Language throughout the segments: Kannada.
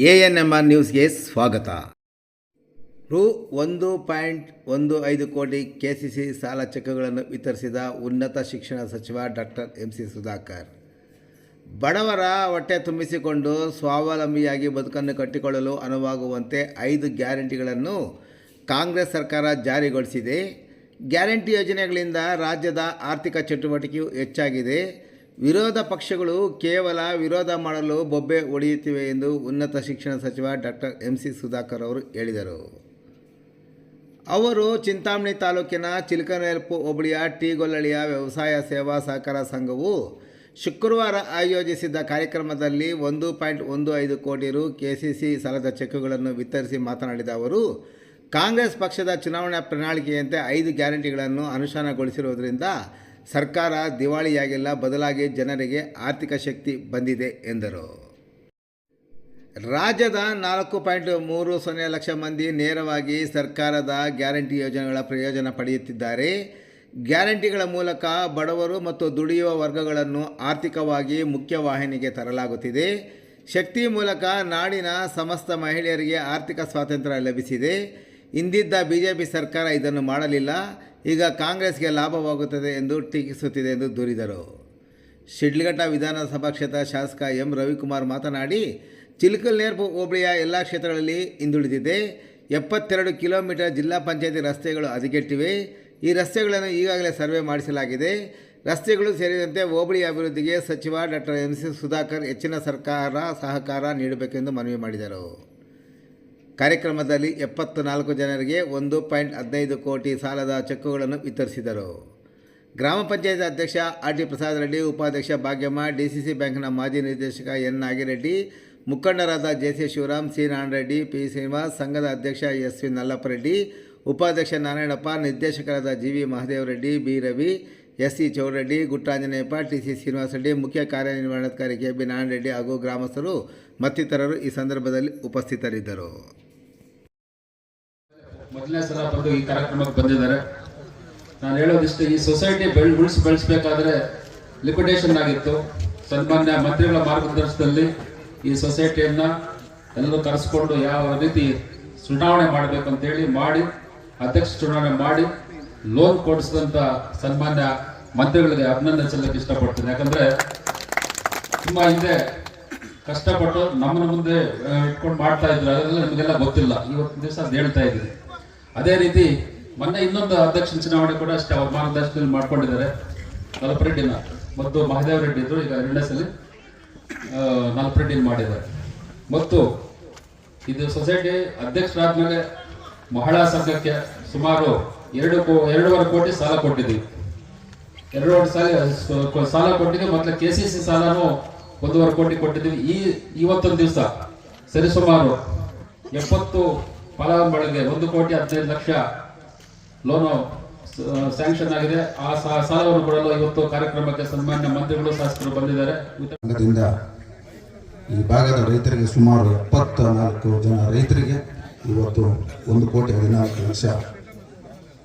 ಎ ಎನ್ ಎಂ ಆರ್ ನ್ಯೂಸ್ಗೆ ಸ್ವಾಗತ. ರು ಒಂದು ಪಾಯಿಂಟ್ ಒಂದು ಐದು ಕೋಟಿ ಕೆ ಸಿ ಸಿ ಸಾಲ ಚೆಕ್ಗಳನ್ನು ವಿತರಿಸಿದ ಉನ್ನತ ಶಿಕ್ಷಣ ಸಚಿವ ಡಾಕ್ಟರ್ ಎಂ ಸಿ ಸುಧಾಕರ್. ಬಡವರ ಹೊಟ್ಟೆ ತುಂಬಿಸಿಕೊಂಡು ಸ್ವಾವಲಂಬಿಯಾಗಿ ಬದುಕನ್ನು ಕಟ್ಟಿಕೊಳ್ಳಲು ಅನುವಾಗುವಂತೆ ಐದು ಗ್ಯಾರಂಟಿಗಳನ್ನು ಕಾಂಗ್ರೆಸ್ ಸರ್ಕಾರ ಜಾರಿಗೊಳಿಸಿದೆ. ಗ್ಯಾರಂಟಿ ಯೋಜನೆಗಳಿಂದ ರಾಜ್ಯದ ಆರ್ಥಿಕ ಚಟುವಟಿಕೆಯು ಹೆಚ್ಚಾಗಿದೆ. ವಿರೋಧ ಪಕ್ಷಗಳು ಕೇವಲ ವಿರೋಧ ಮಾಡಲು ಬೊಬ್ಬೆ ಒಡೆಯುತ್ತಿವೆ ಎಂದು ಉನ್ನತ ಶಿಕ್ಷಣ ಸಚಿವ ಡಾಕ್ಟರ್ ಎಂ ಸಿ ಸುಧಾಕರ್ ಅವರು ಹೇಳಿದರು. ಅವರು ಚಿಂತಾಮಣಿ ತಾಲೂಕಿನ ಚಿಲ್ಕನೆಲ್ಪು ಹೋಬಳಿಯ ಟೀಗೊಲ್ಲಳಿಯ ವ್ಯವಸಾಯ ಸೇವಾ ಸಹಕಾರ ಸಂಘವು ಶುಕ್ರವಾರ ಆಯೋಜಿಸಿದ್ದ ಕಾರ್ಯಕ್ರಮದಲ್ಲಿ ಒಂದು ಪಾಯಿಂಟ್ ಒಂದು ಐದು ಕೋಟಿ ರು ಕೆಸಿಸಿ ಸಾಲದ ಚೆಕ್ಗಳನ್ನು ವಿತರಿಸಿ ಮಾತನಾಡಿದ ಅವರು, ಕಾಂಗ್ರೆಸ್ ಪಕ್ಷದ ಚುನಾವಣಾ ಪ್ರಣಾಳಿಕೆಯಂತೆ ಐದು ಗ್ಯಾರಂಟಿಗಳನ್ನು ಅನುಷ್ಠಾನಗೊಳಿಸಿರುವುದರಿಂದ ಸರ್ಕಾರ ದಿವಾಳಿಯಾಗಿಲ್ಲ, ಬದಲಾಗಿ ಜನರಿಗೆ ಆರ್ಥಿಕ ಶಕ್ತಿ ಬಂದಿದೆ ಎಂದರು. ರಾಜ್ಯದ ನಾಲ್ಕು ಪಾಯಿಂಟ್ ಮೂರು ಸೊನ್ನೆ ಲಕ್ಷ ಮಂದಿ ನೇರವಾಗಿ ಸರ್ಕಾರದ ಗ್ಯಾರಂಟಿ ಯೋಜನೆಗಳ ಪ್ರಯೋಜನ ಪಡೆಯುತ್ತಿದ್ದಾರೆ. ಗ್ಯಾರಂಟಿಗಳ ಮೂಲಕ ಬಡವರು ಮತ್ತು ದುಡಿಯುವ ವರ್ಗಗಳನ್ನು ಆರ್ಥಿಕವಾಗಿ ಮುಖ್ಯವಾಹಿನಿಗೆ ತರಲಾಗುತ್ತಿದೆ. ಶಕ್ತಿ ಮೂಲಕ ನಾಡಿನ ಸಮಸ್ತ ಮಹಿಳೆಯರಿಗೆ ಆರ್ಥಿಕ ಸ್ವಾತಂತ್ರ್ಯ ಲಭಿಸಿದೆ. ಇಂದಿದ್ದ ಬಿ ಜೆ ಪಿ ಸರ್ಕಾರ ಇದನ್ನು ಮಾಡಲಿಲ್ಲ, ಈಗ ಕಾಂಗ್ರೆಸ್ಗೆ ಲಾಭವಾಗುತ್ತದೆ ಎಂದು ಟೀಕಿಸುತ್ತಿದೆ ಎಂದು ದೂರಿದರು. ಶಿಡ್ಲಘಟ್ಟ ವಿಧಾನಸಭಾ ಕ್ಷೇತ್ರ ಶಾಸಕ ಎಂ ರವಿಕುಮಾರ್ ಮಾತನಾಡಿ ಚಿಲ್ಕಲ್ನೇರ್ಪು ಹೋಬಳಿಯ ಎಲ್ಲ ಕ್ಷೇತ್ರಗಳಲ್ಲಿ ಹಿಂದುಳಿದಿದೆ. ಎಪ್ಪತ್ತೆರಡು ಕಿಲೋಮೀಟರ್ ಜಿಲ್ಲಾ ಪಂಚಾಯತಿ ರಸ್ತೆಗಳು ಹದಗೆಟ್ಟಿವೆ ಈ ರಸ್ತೆಗಳನ್ನು ಈಗಾಗಲೇ ಸರ್ವೆ ಮಾಡಿಸಲಾಗಿದೆ. ರಸ್ತೆಗಳು ಸೇರಿದಂತೆ ಹೋಬಳಿ ಅಭಿವೃದ್ಧಿಗೆ ಸಚಿವ ಡಾಕ್ಟರ್ ಎಂ ಸಿ ಸುಧಾಕರ್ ಹೆಚ್ಚಿನ ಸರ್ಕಾರ ಸಹಕಾರ ನೀಡಬೇಕೆಂದು ಮನವಿ ಮಾಡಿದರು. ಕಾರ್ಯಕ್ರಮದಲ್ಲಿ ಎಪ್ಪತ್ತು ನಾಲ್ಕು ಜನರಿಗೆ ಒಂದು ಪಾಯಿಂಟ್ ಹದಿನೈದು ಕೋಟಿ ಸಾಲದ ಚೆಕ್ಕುಗಳನ್ನು ವಿತರಿಸಿದರು. ಗ್ರಾಮ ಪಂಚಾಯತ್ ಅಧ್ಯಕ್ಷ ಆರ್ ಟಿ ಪ್ರಸಾದ್ ರೆಡ್ಡಿ, ಉಪಾಧ್ಯಕ್ಷ ಭಾಗ್ಯಮ್ಮ, ಡಿ ಸಿ ಸಿ ಬ್ಯಾಂಕ್ನ ಮಾಜಿ ನಿರ್ದೇಶಕ ಎನ್. ನಾಗಿರೆಡ್ಡಿ, ಮುಖಂಡರಾದ J C Shivaram, C. Narayanareddy, P. Srinivas, ಸಂಘದ ಅಧ್ಯಕ್ಷ ಎಸ್. ವಿ. ನಲ್ಲಪ್ಪರೆಡ್ಡಿ, ಉಪಾಧ್ಯಕ್ಷ ನಾರಾಯಣಪ್ಪ, ನಿರ್ದೇಶಕರಾದ G V Mahadevareddy, B. Ravi, S. C. Chowdareddy Guttanjaneyappa T. C. Srinivasa Reddy, ಮುಖ್ಯ ಕಾರ್ಯನಿರ್ವಹಣಾಧಿಕಾರಿ ಕೆ. ಬಿ. ನಾರಾಯಣರೆಡ್ಡಿ ಹಾಗೂ ಗ್ರಾಮಸ್ಥರು ಮತ್ತಿತರರು ಈ ಸಂದರ್ಭದಲ್ಲಿ ಉಪಸ್ಥಿತರಿದ್ದರು. ಮೊದಲನೇ ಸಲ ಬಂದು ಈ ಕಾರ್ಯಕ್ರಮಕ್ಕೆ ಬಂದಿದ್ದಾರೆ. ನಾನು ಹೇಳೋದಿಷ್ಟು ಈ ಸೊಸೈಟಿ ಬೆಳ್, ಉಳಿಸಿ, ಬೆಳೆಸಬೇಕಾದ್ರೆ ಲಿಕ್ವಿಡೇಷನ್ ಆಗಿತ್ತು. ಸನ್ಮಾನ್ಯ ಮಂತ್ರಿಗಳ ಮಾರ್ಗದರ್ಶನದಲ್ಲಿ ಈ ಸೊಸೈಟಿಯನ್ನ ಎಲ್ಲರೂ ಕರೆಸ್ಕೊಂಡು ಯಾವ ರೀತಿ ಚುನಾವಣೆ ಮಾಡಬೇಕು ಅಂತೇಳಿ ಮಾಡಿ, ಅಧ್ಯಕ್ಷ ಚುನಾವಣೆ ಮಾಡಿ ಲೋನ್ ಕೊಡಿಸಿದಂತ ಸನ್ಮಾನ್ಯ ಮಂತ್ರಿಗಳಿಗೆ ಅಭಿನಂದನೆ ಸಲ್ಲಕ್ಕೆ ಇಷ್ಟಪಡ್ತೀನಿ. ಯಾಕಂದ್ರೆ ತುಂಬಾ ಹಿಂದೆ ಕಷ್ಟಪಟ್ಟು ನಮ್ಮನ್ನ ಮುಂದೆ ಇಟ್ಕೊಂಡು ಮಾಡ್ತಾ ಇದ್ರು. ಅದೆಲ್ಲ ನಿಮಗೆಲ್ಲ ಗೊತ್ತಿಲ್ಲ. ಇವತ್ತು ದಿವಸ ಹೇಳ್ತಾ ಇದ್ದೀನಿ. ಅದೇ ರೀತಿ ಮೊನ್ನೆ ಇನ್ನೊಂದು ಅಧ್ಯಕ್ಷ ಚುನಾವಣೆ ಕೂಡ ಅಷ್ಟೇ ಅವ್ರ ಮಾರ್ಗದರ್ಶನದಲ್ಲಿ ಮಾಡ್ಕೊಂಡಿದ್ದಾರೆ. ನಲಪರೆಡ್ಡಿನ ಮತ್ತು ಮಹಾದೇವ ರೆಡ್ಡಿ ಇದ್ರು ಈಗ ಎರಡನೇ ನಲಪರೆಡ್ಡಿನ ಮಾಡಿದ್ದಾರೆ. ಮತ್ತು ಇದು ಸೊಸೈಟಿ ಅಧ್ಯಕ್ಷರಾದ್ಮೇಲೆ ಮಹಿಳಾ ಸಂಘಕ್ಕೆ ಸುಮಾರು ಎರಡು ಕೋ, ಎರಡೂವರೆ ಕೋಟಿ ಸಾಲ ಕೊಟ್ಟಿದ್ದೀವಿ. ಎರಡೂವರೆ ಸಾಲ ಸಾಲ ಕೊಟ್ಟಿದ್ದೀವಿ ಮತ್ತೆ ಕೆ ಸಿ ಸಿ ಸಾಲನೂ ಒಂದೂವರೆ ಕೋಟಿ ಕೊಟ್ಟಿದ್ದೀವಿ. ಈ, ಇವತ್ತೊಂದು ದಿವಸ ಸರಿಸುಮಾರು ಎಪ್ಪತ್ತು ಫಲಾನುಭವಿಗಳಿಗೆ ಒಂದು ಕೋಟಿ ಹದಿನೈದು ಲಕ್ಷ ಲೋನು ಸ್ಯಾಂಕ್ಷನ್ ಆಗಿದೆ. ಆ ಸಾಲವನ್ನು ಕೊಡಲು ಇವತ್ತು ಕಾರ್ಯಕ್ರಮಕ್ಕೆ ಸನ್ಮಾನ್ಯ ಮಂತ್ರಿಗಳು, ಶಾಸಕರು ಬಂದಿದ್ದಾರೆ. ಈ ಭಾಗದ ರೈತರಿಗೆ ಸುಮಾರು ಎಪ್ಪತ್ತ ನಾಲ್ಕು ಜನ ರೈತರಿಗೆ ಇವತ್ತು ಒಂದು ಕೋಟಿ ಹದಿನಾಲ್ಕು ಲಕ್ಷ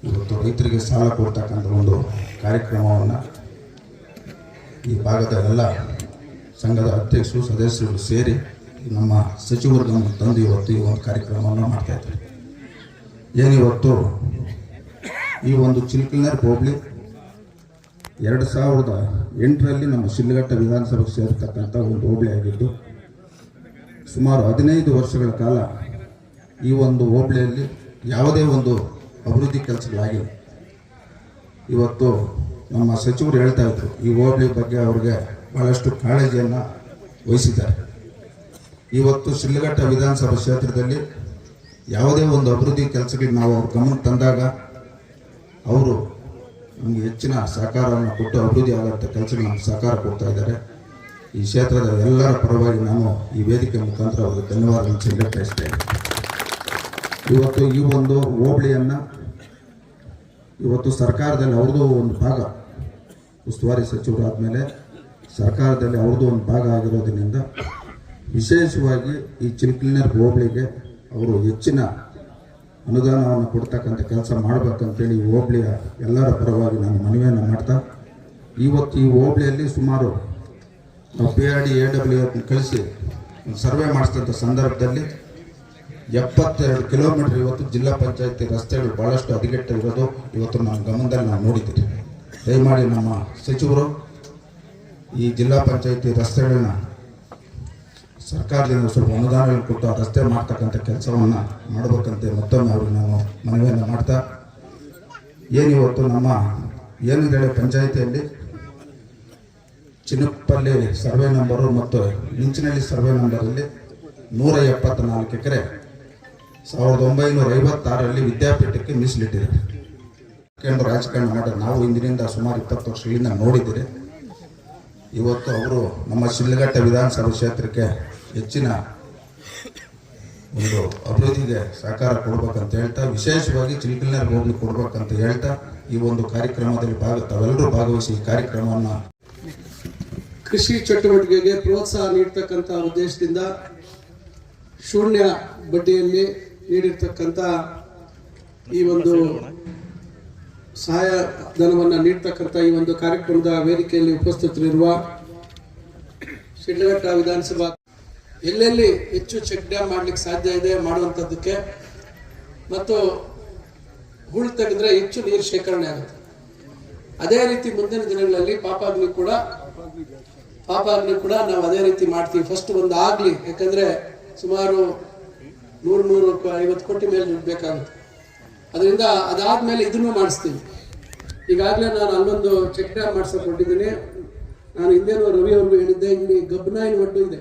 ಇವತ್ತು ರೈತರಿಗೆ ಸಾಲ ಕೊಡ್ತಕ್ಕಂಥ ಒಂದು ಕಾರ್ಯಕ್ರಮವನ್ನು ಈ ಭಾಗದ ಎಲ್ಲ ಸಂಘದ ಅಧ್ಯಕ್ಷರು, ಸದಸ್ಯರು ಸೇರಿ ನಮ್ಮ ಸಚಿವರು ನಮ್ಮ ತಂದು ಇವತ್ತು ಈ ಒಂದು ಕಾರ್ಯಕ್ರಮವನ್ನು ಮಾಡ್ತಾ ಇದ್ದಾರೆ. ಏನಿವತ್ತು ಈ ಒಂದು ಚಿಲ್ಕಲ್ನರ್ ಹೋಬಳಿ ಎರಡು ಸಾವಿರದ ಎಂಟರಲ್ಲಿ ನಮ್ಮ ಶಿಲ್ಘಟ್ಟ ವಿಧಾನಸಭೆಗೆ ಸೇರ್ತಕ್ಕಂಥ ಒಂದು ಹೋಬಳಿ ಆಗಿದ್ದು, ಸುಮಾರು ಹದಿನೈದು ವರ್ಷಗಳ ಕಾಲ ಈ ಒಂದು ಹೋಬಳಿಯಲ್ಲಿ ಯಾವುದೇ ಒಂದು ಅಭಿವೃದ್ಧಿ ಕೆಲಸಗಳಾಗಿಲ್ಲ. ಇವತ್ತು ನಮ್ಮ ಸಚಿವರು ಹೇಳ್ತಾ ಇದ್ರು, ಈ ಹೋಬಳಿ ಬಗ್ಗೆ ಅವ್ರಿಗೆ ಬಹಳಷ್ಟು ಕಾಳಜಿಯನ್ನು ವಹಿಸಿದ್ದಾರೆ. ಇವತ್ತು ಶಿಲ್ಘಟ್ಟ ವಿಧಾನಸಭಾ ಕ್ಷೇತ್ರದಲ್ಲಿ ಯಾವುದೇ ಒಂದು ಅಭಿವೃದ್ಧಿ ಕೆಲಸಕ್ಕೆ ನಾವು ಅವ್ರ ಗಮನ ತಂದಾಗ ಅವರು ನಮಗೆ ಹೆಚ್ಚಿನ ಸಹಕಾರವನ್ನು ಕೊಟ್ಟು ಅಭಿವೃದ್ಧಿ ಆಗುವಂಥ ಕೆಲಸಗಳು ನಮ್ಗೆ ಸಹಕಾರ ಕೊಡ್ತಾ ಇದ್ದಾರೆ. ಈ ಕ್ಷೇತ್ರದ ಎಲ್ಲರ ಪರವಾಗಿ ನಾನು ಈ ವೇದಿಕೆ ಮುಖಾಂತರ ಅವರಿಗೆ ಧನ್ಯವಾದಗಳನ್ನು ಸಲ್ಲಿಸ್ತೇನೆ ಇವತ್ತು ಈ ಒಂದು ಹೋಬಳಿಯನ್ನು ಇವತ್ತು ಸರ್ಕಾರದಲ್ಲಿ ಅವ್ರದ್ದು ಒಂದು ಭಾಗ, ಉಸ್ತುವಾರಿ ಸಚಿವರು ಆದಮೇಲೆ ಸರ್ಕಾರದಲ್ಲಿ ಅವ್ರದ್ದು ಒಂದು ಭಾಗ ಆಗಿರೋದ್ರಿಂದ ವಿಶೇಷವಾಗಿ ಈ ಚಿಲ್ಕ್ಲಿನರ್ ಹೋಬಳಿಗೆ ಅವರು ಹೆಚ್ಚಿನ ಅನುದಾನವನ್ನು ಕೊಡ್ತಕ್ಕಂಥ ಕೆಲಸ ಮಾಡಬೇಕಂತೇಳಿ ಈ ಹೋಬಳಿಯ ಎಲ್ಲರ ಪರವಾಗಿ ನಾನು ಮನವಿಯನ್ನು ಮಾಡ್ತಾ, ಇವತ್ತು ಈ ಹೋಬಳಿಯಲ್ಲಿ ಸುಮಾರು P R D A W ಕಳಿಸಿ ಸರ್ವೆ ಮಾಡಿಸಿದಂಥ ಸಂದರ್ಭದಲ್ಲಿ ಎಪ್ಪತ್ತೆರಡು ಕಿಲೋಮೀಟರ್ ಇವತ್ತು ಜಿಲ್ಲಾ ಪಂಚಾಯತಿ ರಸ್ತೆಗಳು ಭಾಳಷ್ಟು ಹದಗೆಟ್ಟು ಇರೋದು ಇವತ್ತು ನಮ್ಮ ಗಮನದಲ್ಲಿ ನಾವು ನೋಡಿದ್ದೀವಿ. ದಯಮಾಡಿ ನಮ್ಮ ಸಚಿವರು ಈ ಜಿಲ್ಲಾ ಪಂಚಾಯತಿ ರಸ್ತೆಗಳನ್ನ ಸರ್ಕಾರದಿಂದ ಸ್ವಲ್ಪ ಅನುದಾನಗಳು ಕೊಟ್ಟು ಆ ರಸ್ತೆ ಮಾಡ್ತಕ್ಕಂಥ ಕೆಲಸವನ್ನು ಮಾಡಬೇಕಂತೆ ಮತ್ತೊಮ್ಮೆ ಅವ್ರಿಗೆ ನಾನು ಮನವಿಯನ್ನು ಮಾಡ್ತಾ ಏನಿವತ್ತು ನಮ್ಮ, ಏನಿದೆ ಪಂಚಾಯಿತಿಯಲ್ಲಿ? ಚಿನ್ನಪ್ಪಲ್ಲಿ ಸರ್ವೆ ನಂಬರು ಮತ್ತು ಮಿಂಚಿನಲ್ಲಿ ಸರ್ವೆ ನಂಬರಲ್ಲಿ ನೂರ ಎಪ್ಪತ್ನಾಲ್ಕು ಎಕರೆ ಸಾವಿರದ ಒಂಬೈನೂರ ಐವತ್ತಾರರಲ್ಲಿ ವಿದ್ಯಾಪೀಠಕ್ಕೆ ಮೀಸಲಿಟ್ಟಿದೆ. ಕೇಂದ್ರ ರಾಜಕಾರಣ ಮಾಡಿ ನಾವು ಇಂದಿನಿಂದ ಸುಮಾರು ಇಪ್ಪತ್ತು ವರ್ಷಗಳಿಂದ ನೋಡಿದ್ದೀರಿ. ಇವತ್ತು ಅವರು ನಮ್ಮ ಶಿಲ್ಲಘಟ್ಟ ವಿಧಾನಸಭಾ ಕ್ಷೇತ್ರಕ್ಕೆ ಹೆಚ್ಚಿನ ಒಂದು ಅಭಿವೃದ್ಧಿಗೆ ಸಹಕಾರ ಕೊಡ್ಬೇಕಂತ ಹೇಳ್ತಾ, ವಿಶೇಷವಾಗಿ ಚಿಲ್ಕಿಲ್ನರ್ ಹೋಗಿ ಕೊಡ್ಬೇಕಂತ ಹೇಳ್ತಾ ಈ ಒಂದು ಕಾರ್ಯಕ್ರಮದಲ್ಲಿ ಭಾಗ, ತಾವೆಲ್ಲರೂ ಭಾಗವಹಿಸಿ ಈ ಕಾರ್ಯಕ್ರಮವನ್ನು ಕೃಷಿ ಚಟುವಟಿಕೆಗೆ ಪ್ರೋತ್ಸಾಹ ನೀಡ್ತಕ್ಕಂಥ ಉದ್ದೇಶದಿಂದ ಶೂನ್ಯ ಬಡ್ಡಿಯಲ್ಲಿ ನೀಡಿರ್ತಕ್ಕಂಥ ಈ ಒಂದು ಸಹಾಯ ಧನವನ್ನು ನೀಡ್ತಕ್ಕಂಥ ಈ ಒಂದು ಕಾರ್ಯಕ್ರಮದ ವೇದಿಕೆಯಲ್ಲಿ ಉಪಸ್ಥಿತರಿರುವ ಶಿಡ್ಲಘಟ್ಟ ವಿಧಾನಸಭಾ ಎಲ್ಲೆಲ್ಲಿ ಹೆಚ್ಚು ಚೆಕ್ ಡ್ಯಾಮ್ ಮಾಡ್ಲಿಕ್ಕೆ ಸಾಧ್ಯ ಇದೆ ಮಾಡುವಂಥದ್ದಕ್ಕೆ ಮತ್ತು ಹುಳು ತೆಗೆದ್ರೆ ಹೆಚ್ಚು ನೀರು ಶೇಖರಣೆ ಆಗುತ್ತೆ. ಅದೇ ರೀತಿ ಮುಂದಿನ ದಿನಗಳಲ್ಲಿ ಪಾಪಾಗ್ನಿ ಕೂಡ ಪಾಪಾಗ್ನಿ ಕೂಡ ನಾವು ಅದೇ ರೀತಿ ಮಾಡ್ತೀವಿ. ಫಸ್ಟ್ ಒಂದು ಆಗ್ಲಿ, ಯಾಕಂದ್ರೆ ಸುಮಾರು ನೂರು ನೂರು ಐವತ್ತು ಕೋಟಿ ಮೇಲೆ ದುಡ್ಡು ಅದರಿಂದ ಅದಾದ್ಮೇಲೆ ಇದನ್ನು ಮಾಡಿಸ್ತೀನಿ. ಈಗಾಗಲೇ ನಾನು ಅಲ್ಲೊಂದು ಚೆಕ್ ಡ್ಯಾಮ್ ಮಾಡ್ಸಕ್ ನಾನು ಹಿಂದೇನು ರವಿ ಅವ್ರಿಗೂ ಹೇಳಿದ್ದೆ, ಇಲ್ಲಿ ಗಬ್ನಾಯಿನ ಒಡ್ಡು ಇದೆ.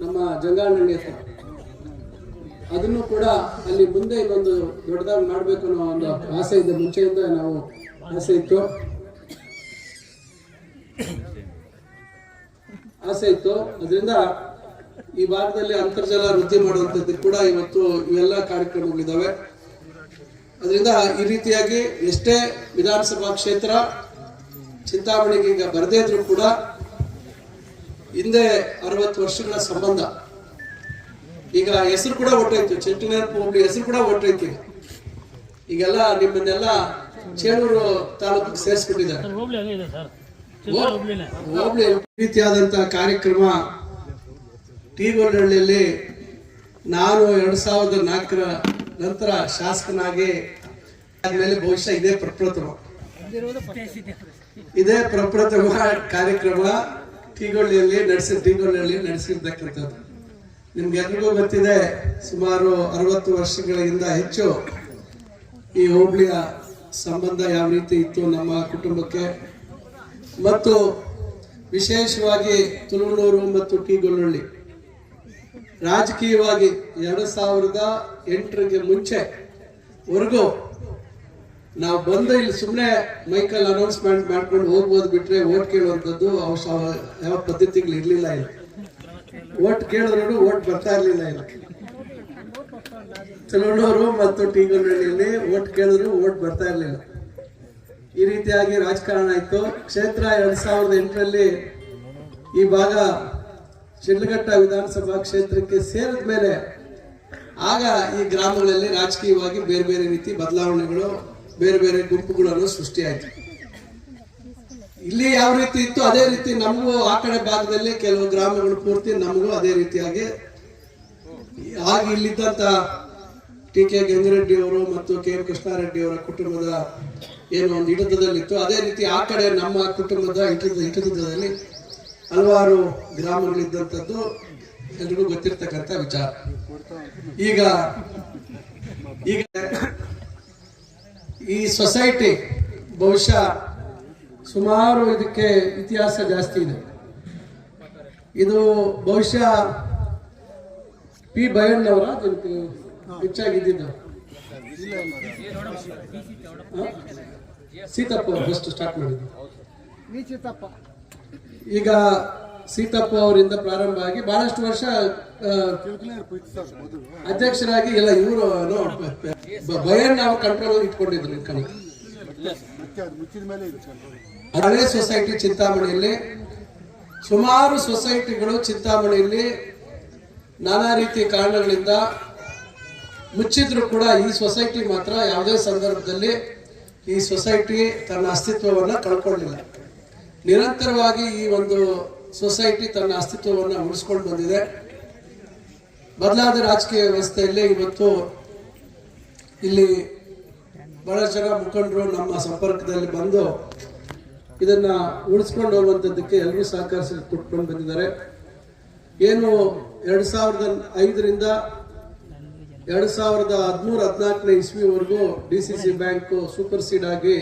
ನಮ್ಮ ಜಂಗಾಳನಹಳ್ಳಿ ಹತ್ರ. ಅದನ್ನು ಕೂಡ ಅಲ್ಲಿ ಮುಂದೆ ಇನ್ನೊಂದು ದೊಡ್ಡದಾಗಿ ಮಾಡಬೇಕು ಅನ್ನೋ ಒಂದು ಆಸೆ ಇದೆ. ಮುಂಚೆಯಿಂದ ನಾವು ಆಸೆ ಇತ್ತು. ಆಸೆ ಇತ್ತು. ಅದರಿಂದ ಈ ಭಾಗದಲ್ಲಿ ಅಂತರ್ಜಲ ವೃದ್ಧಿ ಮಾಡುವಂಥದ್ದು ಕೂಡ ಇವತ್ತು ಇವೆಲ್ಲ ಕಾರ್ಯಕ್ರಮಗಳಿದ್ದಾವೆ. ಅದರಿಂದ ಈ ರೀತಿಯಾಗಿ ಎಷ್ಟೇ ವಿಧಾನಸಭಾ ಕ್ಷೇತ್ರ ಚಿಂತಾಮಣಿಗೆ ಈಗ ಬರದೇ ಇದ್ರು ಕೂಡ ಹಿಂದೆ ಅರವತ್ತು ವರ್ಷಗಳ ಸಂಬಂಧ ಈಗ ಹೆಸರು ಕೂಡ ಒಟ್ಟೈತು ಚೆಟ್ಟಿನೇರ್ ಹೋಬಳಿ ಹೆಸರು ಕೂಡ ಒಟ್ಟೈತಿ ಈಗ. ಈಗೆಲ್ಲ ನಿಮ್ಮನ್ನೆಲ್ಲ ಚೇಳೂರು ತಾಲೂಕಿಗೆ ಸೇರಿಸ್ಬಿಟ್ಟಿದ್ದಾರೆ. ಹೋಗ್ಲಿ ಹೋಬಳಿ ರೀತಿಯಾದಂತಹ ಕಾರ್ಯಕ್ರಮ ಟಿಗೋನಹಳ್ಳಿಯಲ್ಲಿ ನಾನು ಎರಡ್ ಸಾವಿರದ ನಾಲ್ಕರ ನಂತರ ಶಾಸಕನಾಗಿ ಆದ್ಮೇಲೆ ಬಹುಶಃ ಇದೇ ಪ್ರಪ್ರಥಮ. ಇದೇ ಪ್ರಪ್ರಥಮ ಕಾರ್ಯಕ್ರಮ ಟಿಗೊಳ್ಳಿಯಲ್ಲಿ ನಡೆಸಿ ಟಿಗೊಳ್ಳಿಯಲ್ಲಿ ನಡೆಸಿರ್ತಕ್ಕಂಥದ್ದು. ನಿಮ್ಗೆಲ್ರಿಗೂ ಗೊತ್ತಿದೆ, ಸುಮಾರು ಅರವತ್ತು ವರ್ಷಗಳಿಂದ ಹೆಚ್ಚು ಈ ಹೋಬಳಿಯ ಸಂಬಂಧ ಯಾವ ರೀತಿ ಇತ್ತು ನಮ್ಮ ಕುಟುಂಬಕ್ಕೆ. ಮತ್ತು ವಿಶೇಷವಾಗಿ ತುಳುನೂರು ಮತ್ತು ಟಿಗೊಳ್ಳಳ್ಳಿ ರಾಜಕೀಯವಾಗಿ ಎರಡು ಸಾವಿರದ ಎಂಟರಿಗೆ ಮುಂಚೆ ವರೆಗೂ, ನಾವು ಬಂದು ಇಲ್ಲಿ ಸುಮ್ಮನೆ ಮೈಕಲ್ ಅನೌನ್ಸ್ಮೆಂಟ್ ಮಾಡ್ಕೊಂಡು ಹೋಗ್ಬೋದು ಬಿಟ್ರೆ ಓಟ್ ಕೇಳುವಂಥದ್ದು ಯಾವ ಪದ್ಧತಿಗಳು ಇರಲಿಲ್ಲ ಇಲ್ಲಿ. ಓಟ್ ಕೇಳಿದ್ರು ಓಟ್ ಬರ್ತಾ ಇರಲಿಲ್ಲ ಇಲ್ಲಿ. ಚಲೋನವರು ಮತ್ತು ಟಿಗೊಳ್ಳಳ್ಳಿಯಲ್ಲಿ ಓಟ್ ಕೇಳಿದ್ರು ಓಟ್ ಬರ್ತಾ ಇರಲಿಲ್ಲ. ಈ ರೀತಿಯಾಗಿ ರಾಜಕಾರಣ ಇತ್ತು ಕ್ಷೇತ್ರ ಎರಡು ಸಾವಿರದ ಎಂಟರಲ್ಲಿ ಈ ಭಾಗ ಶಿಡ್ಲಘಟ್ಟ ವಿಧಾನಸಭಾ ಕ್ಷೇತ್ರಕ್ಕೆ ಸೇರಿದ ಮೇಲೆ ಆಗ ಈ ಗ್ರಾಮಗಳಲ್ಲಿ ರಾಜಕೀಯವಾಗಿ ಬೇರೆ ಬೇರೆ ರೀತಿ ಬದಲಾವಣೆಗಳು, ಬೇರೆ ಬೇರೆ ಗುಂಪುಗಳನ್ನು ಸೃಷ್ಟಿಯಾಯಿತು. ಇಲ್ಲಿ ಯಾವ ರೀತಿ ಇತ್ತು ಅದೇ ರೀತಿ ನಮಗೂ ಆ ಕಡೆ ಭಾಗದಲ್ಲಿ ಕೆಲವು ಗ್ರಾಮಗಳು ಪೂರ್ತಿ ನಮಗೂ ಅದೇ ರೀತಿಯಾಗಿ ಆಗ ಇಲ್ಲಿದ್ದಂತ ಟಿ ಕೆ ಗಂಗರೆಡ್ಡಿ ಅವರು ಮತ್ತು ಕೆ ಎಂ ಕೃಷ್ಣಾರೆಡ್ಡಿ ಅವರ ಕುಟುಂಬದ ಏನು ಒಂದು ಹಿಡಿತದಲ್ಲಿತ್ತು. ಅದೇ ರೀತಿ ಆ ಕಡೆ ನಮ್ಮ ಕುಟುಂಬದ ಹಿಡಿತದಲ್ಲಿ ಹಲವಾರು ಗ್ರಾಮಗಳಿದ್ದಂಥದ್ದು ಎಲ್ರಿಗೂ ಗೊತ್ತಿರ್ತಕ್ಕಂಥ ವಿಚಾರ. ಈಗ ಈಗ ಈ ಸೊಸೈಟಿ ಬಹುಶಃ ಸುಮಾರು ಇದಕ್ಕೆ ಇತಿಹಾಸ ಜಾಸ್ತಿ ಇದೆ. ಇದು ಬಹುಶಃ ಪಿ ಬಯಣ್ಣವರ ಅದಕ್ಕೆ ಹೆಚ್ಚಾಗಿದ್ದಿದ್ದು. ಹ? ಸೀತಪ್ಪ ಫಸ್ಟ್ ಸ್ಟಾರ್ಟ್ ಮಾಡಿದ್ದು. ಈಗ ಸೀತಪ್ಪ ಅವರಿಂದ ಪ್ರಾರಂಭ ಆಗಿ ಬಹಳಷ್ಟು ವರ್ಷ ಅಧ್ಯಕ್ಷರಾಗಿ ಎಲ್ಲ ಇವರು ಬಯನ್ ನಾವು ಕಂಟ್ರೋಲ್ ಇಟ್ಕೊಂಡಿದ್ರು ಹಳೆ ಸೊಸೈಟಿ ಚಿಂತಾಮಣಿಯಲ್ಲಿ, ಸುಮಾರು ಸೊಸೈಟಿಗಳು ಚಿಂತಾಮಣಿಯಲ್ಲಿ ನಾನಾ ರೀತಿ ಕಾರಣಗಳಿಂದ ಮುಚ್ಚಿದ್ರು ಕೂಡ ಈ ಸೊಸೈಟಿ ಮಾತ್ರ ಯಾವುದೇ ಸಂದರ್ಭದಲ್ಲಿ ಈ ಸೊಸೈಟಿ ತನ್ನ ಅಸ್ತಿತ್ವವನ್ನು ಕಳ್ಕೊಳ್ಳಿಲ್ಲ ನಿರಂತರವಾಗಿ ಈ ಒಂದು ಸೊಸೈಟಿ ತನ್ನ ಅಸ್ತಿತ್ವವನ್ನು ಉಳಿಸ್ಕೊಂಡು ಬಂದಿದೆ. ಬದಲಾದ ರಾಜಕೀಯ ವ್ಯವಸ್ಥೆಯಲ್ಲಿ ಇವತ್ತು ಇಲ್ಲಿ ಬಹಳ ಜನ ಮುಖಂಡರು ನಮ್ಮ ಸಂಪರ್ಕದಲ್ಲಿ ಬಂದು ಇದನ್ನ ಉಳಿಸ್ಕೊಂಡು ಹೋಗುವಂಥದ್ದಕ್ಕೆ ಎಲ್ಲರೂ ಸಹಕಾರ ಕೊಟ್ಕೊಂಡು ಬಂದಿದ್ದಾರೆ. ಏನು ಎರಡು ಸಾವಿರದ ಐದರಿಂದ ಎರಡು ಸಾವಿರದ ಹದಿಮೂರು ಹದಿನಾಲ್ಕನೇ ಇಸ್ವಿವರೆಗೂ D C C bank supersede ಆಗಿ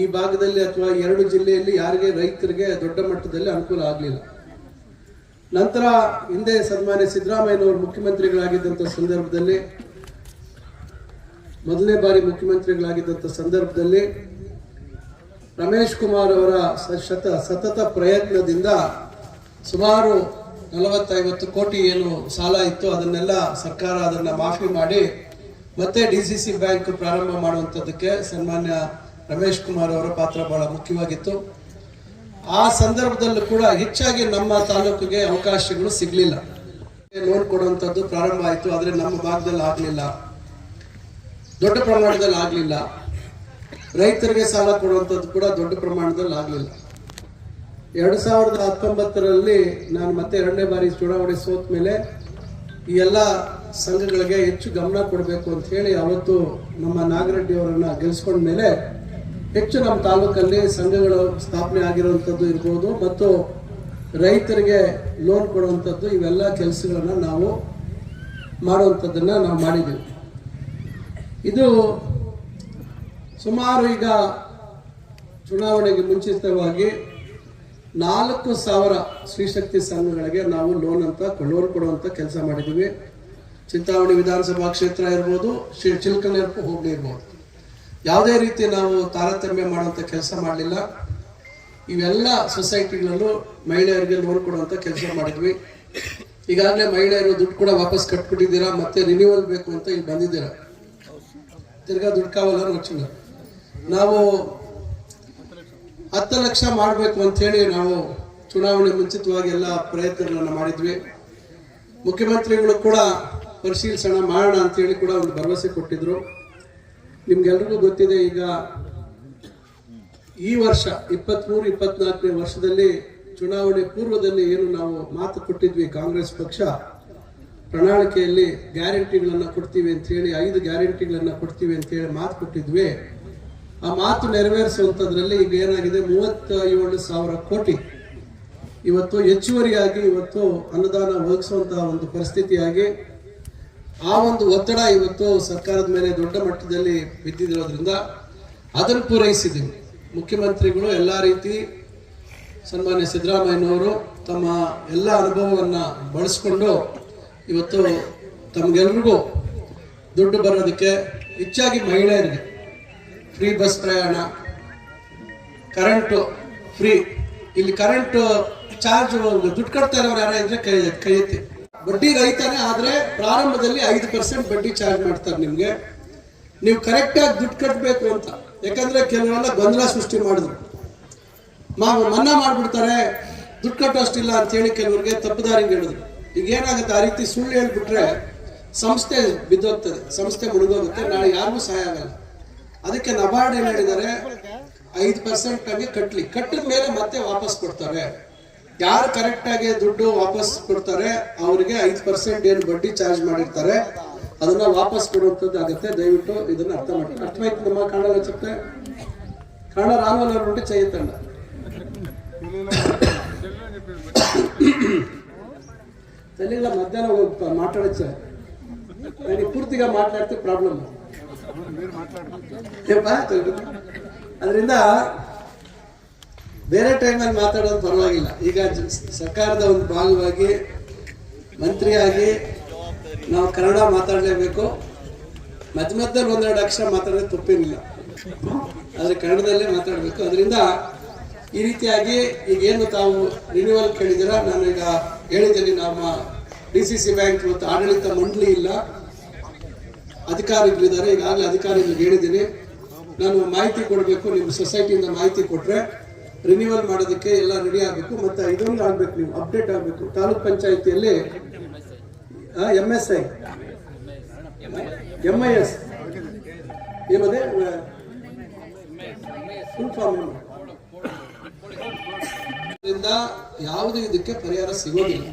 ಈ ಭಾಗದಲ್ಲಿ ಅಥವಾ ಎರಡು ಜಿಲ್ಲೆಯಲ್ಲಿ ಯಾರಿಗೆ ರೈತರಿಗೆ ದೊಡ್ಡ ಮಟ್ಟದಲ್ಲಿ ಅನುಕೂಲ ಆಗಲಿಲ್ಲ. ನಂತರ ಹಿಂದೆ ಸನ್ಮಾನ್ಯ ಸಿದ್ದರಾಮಯ್ಯನವರು ಮುಖ್ಯಮಂತ್ರಿಗಳಾಗಿದ್ದಂಥ ಸಂದರ್ಭದಲ್ಲಿ, ಮೊದಲನೇ ಬಾರಿ ಮುಖ್ಯಮಂತ್ರಿಗಳಾಗಿದ್ದಂಥ ಸಂದರ್ಭದಲ್ಲಿ ರಮೇಶ್ ಕುಮಾರ್ ಅವರ ಶತ ಸತತ ಪ್ರಯತ್ನದಿಂದ ಸುಮಾರು ನಲವತ್ತೈವತ್ತು ಕೋಟಿ ಏನು ಸಾಲ ಇತ್ತು, ಅದನ್ನೆಲ್ಲ ಸರ್ಕಾರ ಅದನ್ನು ಮಾಫಿ ಮಾಡಿ ಮತ್ತೆ ಡಿ ಸಿ ಸಿ ಬ್ಯಾಂಕ್ ಪ್ರಾರಂಭ ಮಾಡುವಂಥದ್ದಕ್ಕೆ ಸನ್ಮಾನ್ಯ ರಮೇಶ್ ಕುಮಾರ್ ಅವರ ಪಾತ್ರ ಬಹಳ ಮುಖ್ಯವಾಗಿತ್ತು. ಆ ಸಂದರ್ಭದಲ್ಲೂ ಕೂಡ ಹೆಚ್ಚಾಗಿ ನಮ್ಮ ತಾಲೂಕಿಗೆ ಅವಕಾಶಗಳು ಸಿಗಲಿಲ್ಲ. ಲೋನ್ ಕೊಡುವಂಥದ್ದು ಪ್ರಾರಂಭ ಆಯಿತು, ಆದರೆ ನಮ್ಮ ಭಾಗದಲ್ಲಿ ಆಗಲಿಲ್ಲ. ದೊಡ್ಡ ಪ್ರಮಾಣದಲ್ಲಿ ಆಗಲಿಲ್ಲ. ರೈತರಿಗೆ ಸಾಲ ಕೊಡುವಂಥದ್ದು ಕೂಡ ದೊಡ್ಡ ಪ್ರಮಾಣದಲ್ಲಿ ಆಗಲಿಲ್ಲ. ಎರಡು ಸಾವಿರದ ಹತ್ತೊಂಬತ್ತರಲ್ಲಿ ನಾನು ಮತ್ತೆ ಎರಡನೇ ಬಾರಿ ಚುನಾವಣೆ ಸೋತ ಮೇಲೆ ಈ ಎಲ್ಲ ಸಂಘಗಳಿಗೆ ಹೆಚ್ಚು ಗಮನ ಕೊಡಬೇಕು ಅಂತ ಹೇಳಿ ಅವತ್ತು ನಮ್ಮ ನಾಗರೆಡ್ಡಿ ಅವರನ್ನ ಗೆಲ್ಲಿಸ್ಕೊಂಡ ಮೇಲೆ ಹೆಚ್ಚು ನಮ್ಮ ತಾಲೂಕಲ್ಲಿ ಸಂಘಗಳು ಸ್ಥಾಪನೆ ಆಗಿರುವಂಥದ್ದು ಇರ್ಬೋದು ಮತ್ತು ರೈತರಿಗೆ ಲೋನ್ ಕೊಡುವಂಥದ್ದು ಇವೆಲ್ಲ ಕೆಲಸಗಳನ್ನು ನಾವು ಮಾಡುವಂಥದ್ದನ್ನು ನಾವು ಮಾಡಿದ್ದೀವಿ. ಇದು ಸುಮಾರು ಈಗ ಚುನಾವಣೆಗೆ ಮುಂಚಿತವಾಗಿ ನಾಲ್ಕು ಸಾವಿರ ಸ್ತ್ರೀಶಕ್ತಿ ಸಂಘಗಳಿಗೆ ನಾವು ಲೋನ್ ಅಂತ ಲೋನ್ ಕೊಡುವಂಥ ಕೆಲಸ ಮಾಡಿದ್ದೀವಿ. ಚಿಂತಾಮಣಿ ವಿಧಾನಸಭಾ ಕ್ಷೇತ್ರ ಇರ್ಬೋದು ಶ್ರೀ ಚಿಲ್ಕಲ್ ಹೋಗಲಿ ಇರ್ಬೋದು. ಯಾವುದೇ ರೀತಿ ನಾವು ತಾರತಮ್ಯ ಮಾಡುವಂಥ ಕೆಲಸ ಮಾಡಲಿಲ್ಲ. ಇವೆಲ್ಲ ಸೊಸೈಟಿಗಳಲ್ಲೂ ಮಹಿಳೆಯರಿಗೆ ಲೋನ್ ಕೊಡುವಂಥ ಕೆಲಸ ಮಾಡಿದ್ವಿ. ಈಗಾಗಲೇ ಮಹಿಳೆಯರು ದುಡ್ಡು ಕೂಡ ವಾಪಸ್ ಕಟ್ಬಿಟ್ಟಿದ್ದೀರಾ, ಮತ್ತೆ ರಿನ್ಯೂವಲ್ ಬೇಕು ಅಂತ ಇಲ್ಲಿ ಬಂದಿದ್ದೀರಾ? ತಿರ್ಗಾ ದುಡ್ಡು ಕಾವಲ್ಲ ವಚ್ಚಿಲ್ಲ ನಾವು ಹತ್ತು ಲಕ್ಷ ಮಾಡಬೇಕು ಅಂಥೇಳಿ ನಾವು ಚುನಾವಣೆ ಮುಂಚಿತವಾಗಿ ಎಲ್ಲ ಪ್ರಯತ್ನಗಳನ್ನು ಮಾಡಿದ್ವಿ. ಮುಖ್ಯಮಂತ್ರಿಗಳು ಕೂಡ ಪರಿಶೀಲಿಸೋಣ ಮಾಡೋಣ ಅಂತೇಳಿ ಕೂಡ ಒಂದು ಭರವಸೆ ಕೊಟ್ಟಿದ್ರು. ನಿಮ್ಗೆಲ್ರಿಗೂ ಗೊತ್ತಿದೆ, ಈಗ ಈ ವರ್ಷ, ಇಪ್ಪತ್ಮೂರು, ಇಪ್ಪತ್ನಾಲ್ಕನೇ ವರ್ಷದಲ್ಲಿ ಚುನಾವಣೆ ಪೂರ್ವದಲ್ಲಿ ಏನು ನಾವು ಮಾತು ಕೊಟ್ಟಿದ್ವಿ ಕಾಂಗ್ರೆಸ್ ಪಕ್ಷ, ಪ್ರಣಾಳಿಕೆಯಲ್ಲಿ ಗ್ಯಾರಂಟಿಗಳನ್ನ ಕೊಡ್ತೀವಿ ಅಂತ ಹೇಳಿ, ಐದು ಗ್ಯಾರಂಟಿಗಳನ್ನ ಕೊಡ್ತೀವಿ ಅಂತ ಹೇಳಿ ಮಾತು ಕೊಟ್ಟಿದ್ವಿ. ಆ ಮಾತು ನೆರವೇರಿಸುವಂಥದ್ರಲ್ಲಿ ಈಗ ಏನಾಗಿದೆ ಮೂವತ್ತ ಏಳು ಸಾವಿರ ಕೋಟಿ ಇವತ್ತು ಹೆಚ್ಚುವರಿಯಾಗಿ ಇವತ್ತು ಅನುದಾನ ಒದಗಿಸುವಂತಹ ಒಂದು ಪರಿಸ್ಥಿತಿಯಾಗಿ ಆ ಒಂದು ಒತ್ತಡ ಇವತ್ತು ಸರ್ಕಾರದ ಮೇಲೆ ದೊಡ್ಡ ಮಟ್ಟದಲ್ಲಿ ಬಿದ್ದಿರೋದ್ರಿಂದ ಅದನ್ನು ಪೂರೈಸಿದ್ದೀವಿ ಮುಖ್ಯಮಂತ್ರಿಗಳು ಎಲ್ಲ ರೀತಿ ಸನ್ಮಾನ್ಯ ಸಿದ್ದರಾಮಯ್ಯನವರು ತಮ್ಮ ಎಲ್ಲ ಅನುಭವವನ್ನು ಬಳಸ್ಕೊಂಡು ಇವತ್ತು ತಮಗೆಲ್ರಿಗೂ ದುಡ್ಡು ಬರೋದಕ್ಕೆ ಹೆಚ್ಚಾಗಿ ಮಹಿಳೆಯರಿಗೆ ಫ್ರೀ ಬಸ್ ಪ್ರಯಾಣ, ಕರೆಂಟು ಫ್ರೀ. ಇಲ್ಲಿ ಕರೆಂಟು ಚಾರ್ಜ್ ದುಡ್ಡು ಕಟ್ತಾ ಇರೋರು ಯಾರ ಇದ್ರೆ ಕೈ ಕೈ ಎತ್ತಿ. ಬಡ್ಡಿ ರೈತನೇ ಆದ್ರೆ ಪ್ರಾರಂಭದಲ್ಲಿ ಐದು ಪರ್ಸೆಂಟ್ ಬಡ್ಡಿ ಚಾರ್ಜ್ ಮಾಡ್ತಾರೆ ನಿಮ್ಗೆ. ನೀವು ಕರೆಕ್ಟಾಗಿ ದುಡ್ಡು ಕಟ್ಟಬೇಕು ಅಂತ. ಯಾಕಂದ್ರೆ ಕೆಲವೆಲ್ಲ ಗೊಂದಲ ಸೃಷ್ಟಿ ಮಾಡಿದ್ರು. ಮಾ ಮನ್ನಾ ಮಾಡಿಬಿಡ್ತಾರೆ. ದುಡ್ಡು ಕಟ್ಟೋಷ್ಟಿಲ್ಲ ಅಂತ ಹೇಳಿ ಕೆಲವರಿಗೆ ತಪ್ಪುದಾರಿಗೆ ಹೇಳಿದ್ರು. ಈಗ ಏನಾಗುತ್ತೆ? ಆ ರೀತಿ ಸುಳ್ಳು ಹೇಳ್ಬಿಟ್ರೆ ಸಂಸ್ಥೆ ಬಿದ್ದೋಗ್ತದೆ. ಸಂಸ್ಥೆ ಮುಳುಗೋಗುತ್ತೆ. ನಾಳೆ ಯಾರಿಗೂ ಸಹಾಯ ಆಗಲ್ಲ. ಅದಕ್ಕೆ ನಬಾರ್ಡ್ ಏನ್ ಹೇಳಿದ್ದಾರೆ? ಐದು ಪರ್ಸೆಂಟ್ ಆಗಿ ಕಟ್ಲಿ. ಕಟ್ಟಿದ ಮೇಲೆ ಮತ್ತೆ ವಾಪಸ್ ಕೊಡ್ತಾರೆ. ಯಾರು ಕರೆಕ್ಟ್ ಆಗಿ ದುಡ್ಡು ವಾಪಸ್ ಕೊಡ್ತಾರೆ, ಅವರಿಗೆ ಐದು ಪರ್ಸೆಂಟ್ ಏನು ಬಡ್ಡಿ ಚಾರ್ಜ್ ಮಾಡಿರ್ತಾರೆ, ಅದನ್ನ ವಾಪಸ್ ಕೊಡುವಂಥದ್ದು ಆಗುತ್ತೆ. ದಯವಿಟ್ಟು ಇದನ್ನ ಅರ್ಥ ಮಾಡಿ. ಅರ್ಥವಾಯ್ತು ನಮ್ಮ ಕನ್ನಡ ಚೆಪ್ತೆ ಕನ್ನಡ ರಾಮಲ್ ಅವ್ರ ಮಧ್ಯಾಹ್ನ ಹೋಗಿ ಮಾತಾಡಚ್ಚ ನನಗೆ ಪೂರ್ತಿಗ ಮಾತಾಡ್ತಿ ಪ್ರಾಬ್ಲಮ್ ಅದರಿಂದ ಬೇರೆ ಟೈಮಲ್ಲಿ ಮಾತಾಡೋದು ಪರವಾಗಿಲ್ಲ. ಈಗ ಸರ್ಕಾರದ ಒಂದು ಭಾಗವಾಗಿ ಮಂತ್ರಿಯಾಗಿ ನಾವು ಕನ್ನಡ ಮಾತಾಡಲೇಬೇಕು. ಮಧ್ಯ ಮಧ್ಯದಲ್ಲಿ ಒಂದೆರಡು ಅಕ್ಷರ ಮಾತಾಡೋದು ತಪ್ಪೇನಿಲ್ಲ. ಆದರೆ ಕನ್ನಡದಲ್ಲೇ ಮಾತಾಡಬೇಕು. ಅದರಿಂದ ಈ ರೀತಿಯಾಗಿ ಈಗ ಏನು ತಾವು ರಿನ್ಯೂವಲ್ ಕೇಳಿದಿರ ನಾನು ಈಗ ಹೇಳಿದ್ದೀನಿ, ನಮ್ಮ ಡಿ ಸಿ ಸಿ ಬ್ಯಾಂಕ್ ಮತ್ತು ಆಡಳಿತ ಮಂಡಳಿ ಇಲ್ಲ. ಅಧಿಕಾರಿಗಳಿದ್ದಾರೆ. ಈಗಾಗಲೇ ಅಧಿಕಾರಿಗಳಿಗೆ ಹೇಳಿದ್ದೀನಿ. ನಾನು ಮಾಹಿತಿ ಕೊಡಬೇಕು. ನಿಮ್ಮ ಸೊಸೈಟಿಯಿಂದ ಮಾಹಿತಿ ಕೊಟ್ಟರೆ ರಿನ್ಯೂವಲ್ ಮಾಡೋದಕ್ಕೆ ಎಲ್ಲ ರೆಡಿ ಆಗಬೇಕು. ಮತ್ತು ಇದೊಂದು ಆಗಬೇಕು ನೀವು ಅಪ್ಡೇಟ್ ಆಗಬೇಕು. ತಾಲೂಕ್ ಪಂಚಾಯಿತಿಯಲ್ಲಿ M S I M I S ಏನದೆ? Full ಯಾವುದೇ ಇದಕ್ಕೆ ಪರಿಹಾರ ಸಿಗೋದಿಲ್ಲ.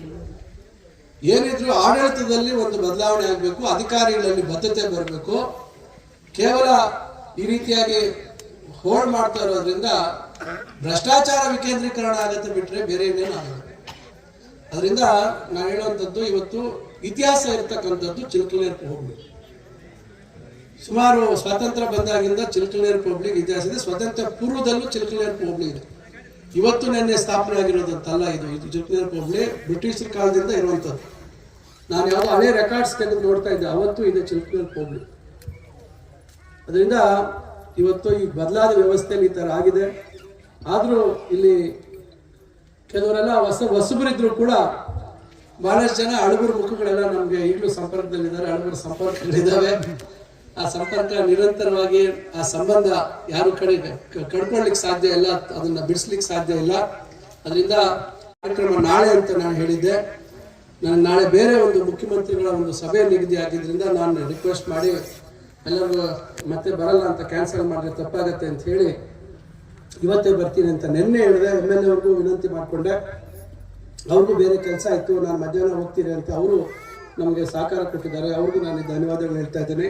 ಏನಿದ್ರು ಆಡಳಿತದಲ್ಲಿ ಒಂದು ಬದಲಾವಣೆ ಆಗಬೇಕು, ಅಧಿಕಾರಿಗಳಲ್ಲಿ ಬದ್ಧತೆ ಬರಬೇಕು. ಕೇವಲ ಈ ರೀತಿಯಾಗಿ ಹೋಲ್ಡ್ ಮಾಡ್ತಾ ಇರೋದ್ರಿಂದ ಭ್ರಷ್ಟಾಚಾರ ವಿಕೇಂದ್ರೀಕರಣ ಆಗತ್ತೆ ಬಿಟ್ರೆ ಬೇರೆ ಏನೇನು ಆಗಲ್ಲ. ಅದರಿಂದ ನಾನು ಹೇಳುವಂಥದ್ದು ಇವತ್ತು ಇತಿಹಾಸ ಇರ್ತಕ್ಕಂಥದ್ದು ಚಿಲ್ಕಲೇರ್ ಹೋಗ್ಲಿ ಸುಮಾರು ಸ್ವಾತಂತ್ರ್ಯ ಬಂದಾಗಿಂದ ಚಿಲ್ಕಲೇರ್ ಪಬ್ಲಿಕ್ ಇತಿಹಾಸ ಇದೆ. ಸ್ವಾತಂತ್ರ್ಯ ಪೂರ್ವದಲ್ಲೂ ಚಿಲ್ಕಲೇರ್ ಹೋಗ್ಲಿ ಇದೆ. ಇವತ್ತು ನಿನ್ನೆ ಸ್ಥಾಪನೆ ಆಗಿರೋದಂತಲ್ಲ ಇದು. ಇದು ಚಿಲ್ಕಲೇರ್ ಹೋಗ್ಲಿ ಬ್ರಿಟಿಷರ ಕಾಲದಿಂದ ಇರುವಂಥದ್ದು. ನಾನು ಯಾವುದೋ ಹಳೆ ರೆಕಾರ್ಡ್ಸ್ ತೆಗೆದು ನೋಡ್ತಾ ಇದ್ದೆ, ಅವತ್ತು ಇದೆ ಚಿಲ್ಕಲೇರ್ ಹೋಗ್ಲಿ ಅದರಿಂದ ಇವತ್ತು ಈ ಬದಲಾದ ವ್ಯವಸ್ಥೆಯಲ್ಲಿ ಈ ಥರ ಆಗಿದೆ. ಆದರೂ ಇಲ್ಲಿ ಕೆಲವರೆಲ್ಲ ಹೊಸ, ಹೊಸಬರಿದ್ರು ಕೂಡ ಬಹಳಷ್ಟು ಜನ ಅಳುಗುರು ಮುಖಗಳೆಲ್ಲ ನಮಗೆ ಈಗಲೂ ಸಂಪರ್ಕದಲ್ಲಿದ್ದಾರೆ, ಅಳಬರ ಸಂಪರ್ಕಗಳಿದ್ದಾವೆ ಆ ಸಂಪರ್ಕ ನಿರಂತರವಾಗಿ, ಆ ಸಂಬಂಧ ಯಾರು ಕಡೆ ಕಡ್ಕೊಳ್ಲಿಕ್ಕೆ ಸಾಧ್ಯ ಇಲ್ಲ, ಅದನ್ನ ಬಿಡಿಸ್ಲಿಕ್ಕೆ ಸಾಧ್ಯ ಇಲ್ಲ. ಅದರಿಂದ ಕಾರ್ಯಕ್ರಮ ನಾಳೆ ಅಂತ ನಾನು ಹೇಳಿದ್ದೆ. ನಾನು ನಾಳೆ ಬೇರೆ ಒಂದು ಮುಖ್ಯಮಂತ್ರಿಗಳ ಒಂದು ಸಭೆ ನಿಗದಿ ಆಗಿದ್ರಿಂದ ನಾನು ರಿಕ್ವೆಸ್ಟ್ ಮಾಡಿ, ಎಲ್ಲರಿಗೂ ಮತ್ತೆ ಬರಲ್ಲ ಅಂತ ಕ್ಯಾನ್ಸಲ್ ಮಾಡಿದ್ರೆ ತಪ್ಪಾಗತ್ತೆ ಅಂತ ಹೇಳಿ ಇವತ್ತೇ ಬರ್ತೀನಿ ಅಂತ ನಿನ್ನೆ ಹೇಳಿದೆ ಎಂ ಎಲ್ ಎವ್ರಿಗೂ ವಿನಂತಿ ಮಾಡಿಕೊಂಡೆ. ಅವ್ರಿಗೂ ಬೇರೆ ಕೆಲಸ ಇತ್ತು, ನಾನು ಮಧ್ಯಾಹ್ನ ಹೋಗ್ತೀನಿ ಅಂತ ಅವರು ನಮಗೆ ಸಹಕಾರ ಕೊಟ್ಟಿದ್ದಾರೆ. ಅವ್ರಿಗೂ ನಾನು ಧನ್ಯವಾದಗಳು ಹೇಳ್ತಾ ಇದ್ದೀನಿ.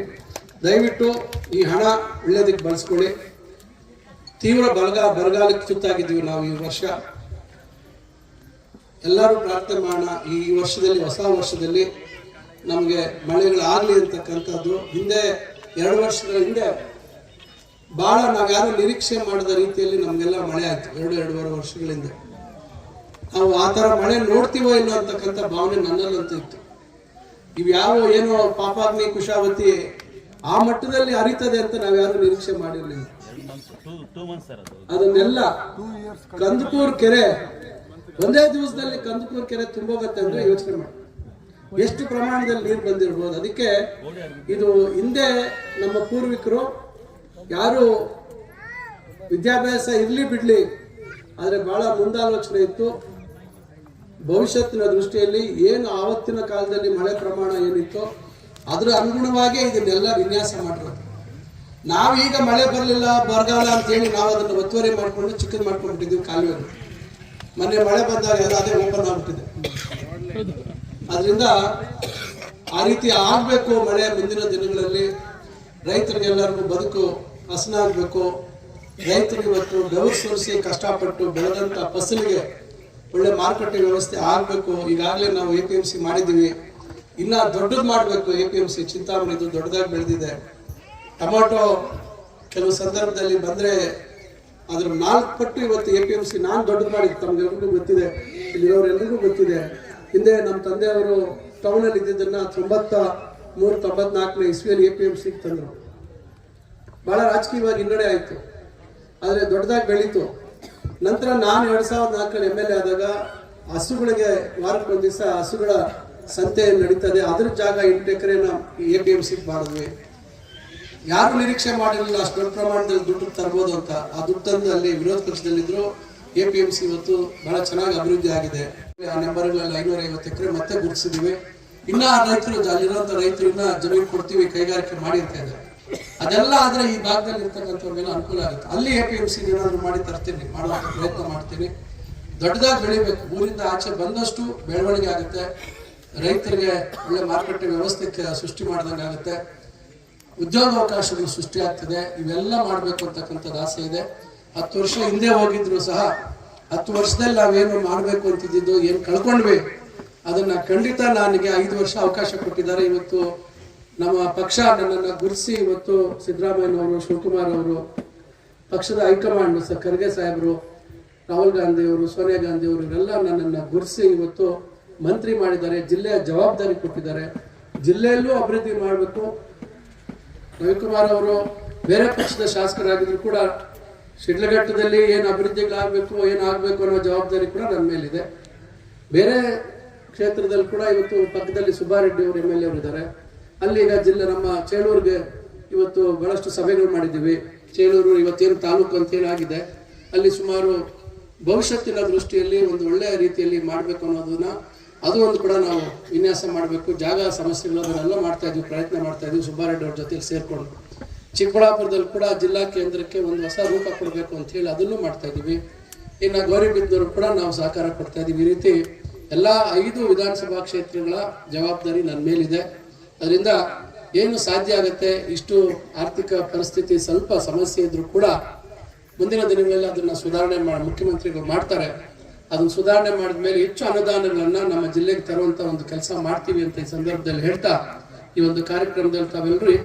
ದಯವಿಟ್ಟು ಈ ಹಣ ಒಳ್ಳೇದಕ್ಕೆ ಬಳಸ್ಕೊಳ್ಳಿ. ತೀವ್ರ ಬರಗ ಬರಗಾಲಕ್ಕೆ ತುತ್ತಾಗಿದ್ದೀವಿ ನಾವು ಈ ವರ್ಷ. ಎಲ್ಲರೂ ಪ್ರಾರ್ಥನೆ ಮಾಡೋಣ. ಈ ವರ್ಷದಲ್ಲಿ, ಹೊಸ ವರ್ಷದಲ್ಲಿ ನಮಗೆ ಮಳೆಗಳಾಗಲಿ ಅಂತಕ್ಕಂಥದ್ದು. ಹಿಂದೆ ಎರಡು ವರ್ಷಗಳ ಹಿಂದೆ ಭಾಳ ನಾವ್ಯಾರು ನಿರೀಕ್ಷೆ ಮಾಡಿದ ರೀತಿಯಲ್ಲಿ ನಮಗೆಲ್ಲ ಮಳೆ ಆಯ್ತು. ಎರಡು, ಎರಡೂವರೆ ವರ್ಷಗಳಿಂದ. ನಾವು ಆ ಥರ ಮಳೆ ನೋಡ್ತೀವೋ ಇಲ್ಲೋ ಅಂತಕ್ಕಂಥ ಭಾವನೆ ನನ್ನಲ್ಲಂತೂ ಇತ್ತು. ಇವು ಯಾವ ಏನೋ ಪಾಪಾಗ್ನಿ, ಕುಶಾವತಿ ಆ ಮಟ್ಟದಲ್ಲಿ ಅರಿತದೆ ಅಂತ ನಾವ್ಯಾರು ನಿರೀಕ್ಷೆ ಮಾಡಿರಲಿಲ್ಲ. ಅದನ್ನೆಲ್ಲ ಕಂದಕೂರ್ ಕೆರೆ, ಒಂದೇ ದಿವಸದಲ್ಲಿ ಕಂದಕೂರ್ ಕೆರೆ ತುಂಬೋಗತ್ತೆ ಅಂದ್ರೆ ಯೋಚನೆ ಮಾಡಿ ಎಷ್ಟು ಪ್ರಮಾಣದಲ್ಲಿ ನೀರು ಬಂದಿರ್ಬೋದು? ಅದಕ್ಕೆ ಇದು ಹಿಂದೆ ನಮ್ಮ ಪೂರ್ವಿಕರು ಯಾರು ವಿದ್ಯಾಭ್ಯಾಸ ಇರ್ಲಿ ಬಿಡ್ಲಿ, ಆದರೆ ಬಹಳ ಮುಂದಾಲೋಚನೆ ಇತ್ತು. ಭವಿಷ್ಯತ್ತಿನ ದೃಷ್ಟಿಯಲ್ಲಿ ಏನು ಆವತ್ತಿನ ಕಾಲದಲ್ಲಿ ಮಳೆ ಪ್ರಮಾಣ ಏನಿತ್ತು, ಅದರ ಅನುಗುಣವಾಗಿ ಇದನ್ನೆಲ್ಲ ವಿನ್ಯಾಸ ಮಾಡಿರೋದು. ನಾವೀಗ ಮಳೆ ಬರಲಿಲ್ಲ, ಬರಗಾಲ ಅಂತೇಳಿ ನಾವು ಅದನ್ನು ಒತ್ತುವರಿ ಮಾಡಿಕೊಂಡು ಚಿಕ್ಕದು ಮಾಡ್ಕೊಂಡ್ಬಿಟ್ಟಿದ್ದೀವಿ ಕಾಲುವೆ ಮೊನ್ನೆ ಮಳೆ ಬಂದಾಗ ಅದೇ ಓಪನ್ ಆಗ್ಬಿಟ್ಟಿದೆ. ಅದರಿಂದ ಆ ರೀತಿ ಆಗಬೇಕು ಮಳೆ ಮುಂದಿನ ದಿನಗಳಲ್ಲಿ ರೈತರಿಗೆಲ್ಲರಿಗೂ ಬದುಕು ಹಸನಾಗಬೇಕು ರೈತರಿಗೆ ಇವತ್ತು ಬೆವರು ಸುರಿಸಿ ಕಷ್ಟಪಟ್ಟು ಬೆಳೆದಂಥ ಫಸಲಿಗೆ ಒಳ್ಳೆ ಮಾರುಕಟ್ಟೆ ವ್ಯವಸ್ಥೆ ಆಗಬೇಕು. ಈಗಾಗಲೇ ನಾವು ಎ ಪಿ ಎಂ ಸಿ ಮಾಡಿದ್ದೀವಿ. ಇನ್ನೂ ದೊಡ್ಡದು ಮಾಡಬೇಕು ಎ ಪಿ ಎಂ ಸಿ ಚಿಂತಾಮಣಿದು ದೊಡ್ಡದಾಗಿ ಬೆಳೆದಿದೆ. ಟೊಮೊಟೊ ಕೆಲವು ಸಂದರ್ಭದಲ್ಲಿ ಬಂದರೆ ಅದ್ರ ನಾಲ್ಕು ಪಟ್ಟು ಇವತ್ತು ಎ ಪಿ ಎಂ ಸಿ ನಾನು ದೊಡ್ಡದು ಮಾಡಿದ್ದು ತಮ್ಗೆಲ್ರಿಗೂ ಗೊತ್ತಿದೆ. ಇಲ್ಲಿರೋರೆಲ್ಲರಿಗೂ ಗೊತ್ತಿದೆ. ಹಿಂದೆ ನಮ್ಮ ತಂದೆಯವರು ಟೌನಲ್ಲಿ ಇದ್ದಿದ್ದನ್ನು ತೊಂಬತ್ತ ಮೂರು ತೊಂಬತ್ನಾಲ್ಕನೇ ಇಸ್ವಿಯಲ್ಲಿ ಎ ಪಿ ಎಂ ಸಿಗೆ ತಂದರು. ಭಾಳ ರಾಜಕೀಯವಾಗಿ ಹಿನ್ನಡೆ ಆಯಿತು. ಆದರೆ ದೊಡ್ಡದಾಗಿ ಬೆಳೀತು. ನಂತರ ನಾನು ಎರಡು ಸಾವಿರದ ನಾಲ್ಕರಲ್ಲಿ ಎಂ ಎಲ್ ಎ ಆದಾಗ ಹಸುಗಳಿಗೆ ವಾರಕ್ಕೊಂದು ದಿವಸ ಹಸುಗಳ ಸಂತೆ ನಡೀತದೆ. ಅದ್ರ ಜಾಗ ಎಂಟು ಎಕರೆನ ಎ ಪಿ ಎಂ ಸಿಗೆ ಮಾಡಿದ್ವಿ ಯಾರು ನಿರೀಕ್ಷೆ ಮಾಡಿರಲಿಲ್ಲ ಅಷ್ಟು ದೊಡ್ಡ ಪ್ರಮಾಣದಲ್ಲಿ ದುಡ್ಡು ತರ್ಬೋದು ಅಂತ. ಆ ದುಡ್ಡು ತಂದು ಅಲ್ಲಿ ವಿರೋಧ ಪಕ್ಷದಲ್ಲಿದ್ದರು ಎ ಪಿ ಎಂ ಸಿ ಇವತ್ತು ಬಹಳ ಚೆನ್ನಾಗಿ ಅಭಿವೃದ್ಧಿ ಆಗಿದೆ. ಆ ನಂಬರ್ಗಳಲ್ಲಿ ಐನೂರ ಐವತ್ತು ಎಕರೆ ಮತ್ತೆ ಗುರುತಿಸಿದ್ದೀವಿ ಇನ್ನ ಆ ರೈತರು ಅಲ್ಲಿರುವಂತ ರೈತರು ಇನ್ನೂ ಜಮೀನು ಕೊಡ್ತೀವಿ, ಕೈಗಾರಿಕೆ ಅಂತ ಇದ್ದಾರೆ ಅದೆಲ್ಲ ಆದ್ರೆ ಈ ಭಾಗದಲ್ಲಿ ಇರ್ತಕ್ಕಂಥವ್ರಿಗೆಲ್ಲ ಅನುಕೂಲ ಆಗುತ್ತೆ. ಅಲ್ಲಿ ಎ ಪಿ ಎಂ ಸಿ ಏನಾದ್ರು ಮಾಡಿ ತರ್ತೀನಿ ಮಾಡುವಂತ ಪ್ರಯತ್ನ ಮಾಡ್ತೀನಿ. ದೊಡ್ಡದಾಗಿ ಬೆಳಿಬೇಕು. ಊರಿಂದ ಆಚೆ ಬಂದಷ್ಟು ಬೆಳವಣಿಗೆ ಆಗುತ್ತೆ. ರೈತರಿಗೆ ಒಳ್ಳೆ ಮಾರುಕಟ್ಟೆ ವ್ಯವಸ್ಥೆ ಸೃಷ್ಟಿ ಮಾಡಿದಂಗೆ ಆಗುತ್ತೆ. ಉದ್ಯೋಗಾವಕಾಶಗಳು ಸೃಷ್ಟಿ ಆಗ್ತಿದೆ. ಇವೆಲ್ಲ ಮಾಡಬೇಕು ಅಂತಕ್ಕಂಥದ್ದು ಆಸೆ ಇದೆ. ಹತ್ತು ವರ್ಷ ಹಿಂದೆ ಹೋಗಿದ್ರು ಸಹ, ಹತ್ತು ವರ್ಷದಲ್ಲಿ ನಾವೇನು ಮಾಡಬೇಕು ಅಂತಿದ್ದು ಏನು ಕಳ್ಕೊಂಡ್ವಿ, ಅದನ್ನ ಖಂಡಿತ ನನಗೆ ಐದು ವರ್ಷ ಅವಕಾಶ ಕೊಟ್ಟಿದ್ದಾರೆ. ಇವತ್ತು ನಮ್ಮ ಪಕ್ಷ ನನ್ನನ್ನು ಗುರ್ಸಿ ಇವತ್ತು ಸಿದ್ದರಾಮಯ್ಯನವರು ಶಿವಕುಮಾರ್ ಅವರು ಪಕ್ಷದ ಹೈಕಮಾಂಡ್ ಸರ್ ಖರ್ಗೆ ಸಾಹೇಬರು, ರಾಹುಲ್ ಗಾಂಧಿ ಅವರು ಸೋನಿಯಾ ಗಾಂಧಿ ಅವರು ಇವರೆಲ್ಲ ನನ್ನನ್ನು ಗುರ್ಸಿ ಇವತ್ತು ಮಂತ್ರಿ ಮಾಡಿದ್ದಾರೆ, ಜಿಲ್ಲೆಯ ಜವಾಬ್ದಾರಿ ಕೊಟ್ಟಿದ್ದಾರೆ. ಜಿಲ್ಲೆಯಲ್ಲೂ ಅಭಿವೃದ್ಧಿ ಮಾಡಬೇಕು. ರವಿಕುಮಾರ್ ಅವರು ಬೇರೆ ಪಕ್ಷದ ಶಾಸಕರಾಗಿದ್ರು ಕೂಡ ಶಿಡ್ಲಘಟ್ಟದಲ್ಲಿ ಏನು ಅಭಿವೃದ್ಧಿಗಳಾಗಬೇಕು ಏನಾಗಬೇಕು ಅನ್ನೋ ಜವಾಬ್ದಾರಿ ಕೂಡ ನನ್ನ ಮೇಲಿದೆ. ಬೇರೆ ಕ್ಷೇತ್ರದಲ್ಲಿ ಕೂಡ ಇವತ್ತು ಪಕ್ಕದಲ್ಲಿ ಸುಬ್ಬಾರೆಡ್ಡಿ ಅವರು ಎಂ ಎಲ್ ಎ ಇದ್ದಾರೆ ಅಲ್ಲಿ ಈಗ ಜಿಲ್ಲೆ ನಮ್ಮ ಚೇಳೂರಿಗೆ ಇವತ್ತು ಬಹಳಷ್ಟು ಸಭೆಗಳು ಮಾಡಿದ್ದೀವಿ. ಚೇಳೂರು ಇವತ್ತೇನು ತಾಲೂಕು ಅಂತೇಳಿ ಆಗಿದೆ ಅಲ್ಲಿ ಸುಮಾರು ಭವಿಷ್ಯತ್ತಿನ ದೃಷ್ಟಿಯಲ್ಲಿ ಒಂದು ಒಳ್ಳೆಯ ರೀತಿಯಲ್ಲಿ ಮಾಡಬೇಕು ಅನ್ನೋದನ್ನ ಅದು ಒಂದು ಕೂಡ ನಾವು ವಿನ್ಯಾಸ ಮಾಡಬೇಕು. ಜಾಗ ಸಮಸ್ಯೆಗಳು ಅದನ್ನೆಲ್ಲ ಮಾಡ್ತಾ ಇದ್ವಿ ಪ್ರಯತ್ನ ಮಾಡ್ತಾ ಇದ್ವಿ ಸುಬ್ಬಾರೆಡ್ಡಿ ಅವ್ರ ಜೊತೆಲಿ ಸೇರ್ಕೊಂಡು. ಚಿಕ್ಕಬಳ್ಳಾಪುರದಲ್ಲಿ ಕೂಡ ಜಿಲ್ಲಾ ಕೇಂದ್ರಕ್ಕೆ ಒಂದು ಹೊಸ ರೂಪ ಕೊಡಬೇಕು ಅಂತ ಹೇಳಿ ಅದನ್ನು ಮಾಡ್ತಾ ಇದ್ದೀವಿ. ಇನ್ನು ಗೌರಿಬಿದ್ದೂರು ಕೂಡ ನಾವು ಸಹಕಾರ ಕೊಡ್ತಾ ಇದ್ದೀವಿ. ಈ ರೀತಿ ಎಲ್ಲ ಐದು ವಿಧಾನಸಭಾ ಕ್ಷೇತ್ರಗಳ ಜವಾಬ್ದಾರಿ ನನ್ನ ಮೇಲಿದೆ. ಅದರಿಂದ ಏನು ಸಾಧ್ಯ ಆಗುತ್ತೆ, ಇಷ್ಟು ಆರ್ಥಿಕ ಪರಿಸ್ಥಿತಿ ಸ್ವಲ್ಪ ಸಮಸ್ಯೆ ಇದ್ರೂ ಕೂಡ ಮುಂದಿನ ದಿನಗಳಲ್ಲಿ ಅದನ್ನ ಸುಧಾರಣೆ ಮಾಡಿ ಮುಖ್ಯಮಂತ್ರಿಗಳು ಮಾಡ್ತಾರೆ. ಅದನ್ನ ಸುಧಾರಣೆ ಮಾಡಿದ ಮೇಲೆ ಹೆಚ್ಚು ಅನುದಾನಗಳನ್ನ ನಮ್ಮ ಜಿಲ್ಲೆಗೆ ತರುವಂತ ಒಂದು ಕೆಲಸ ಮಾಡ್ತೀವಿ ಅಂತ ಈ ಸಂದರ್ಭದಲ್ಲಿ ಹೇಳ್ತಾ ಈ ಒಂದು ಕಾರ್ಯಕ್ರಮದಲ್ಲಿ ತಾವೆಲ್ಲರೂ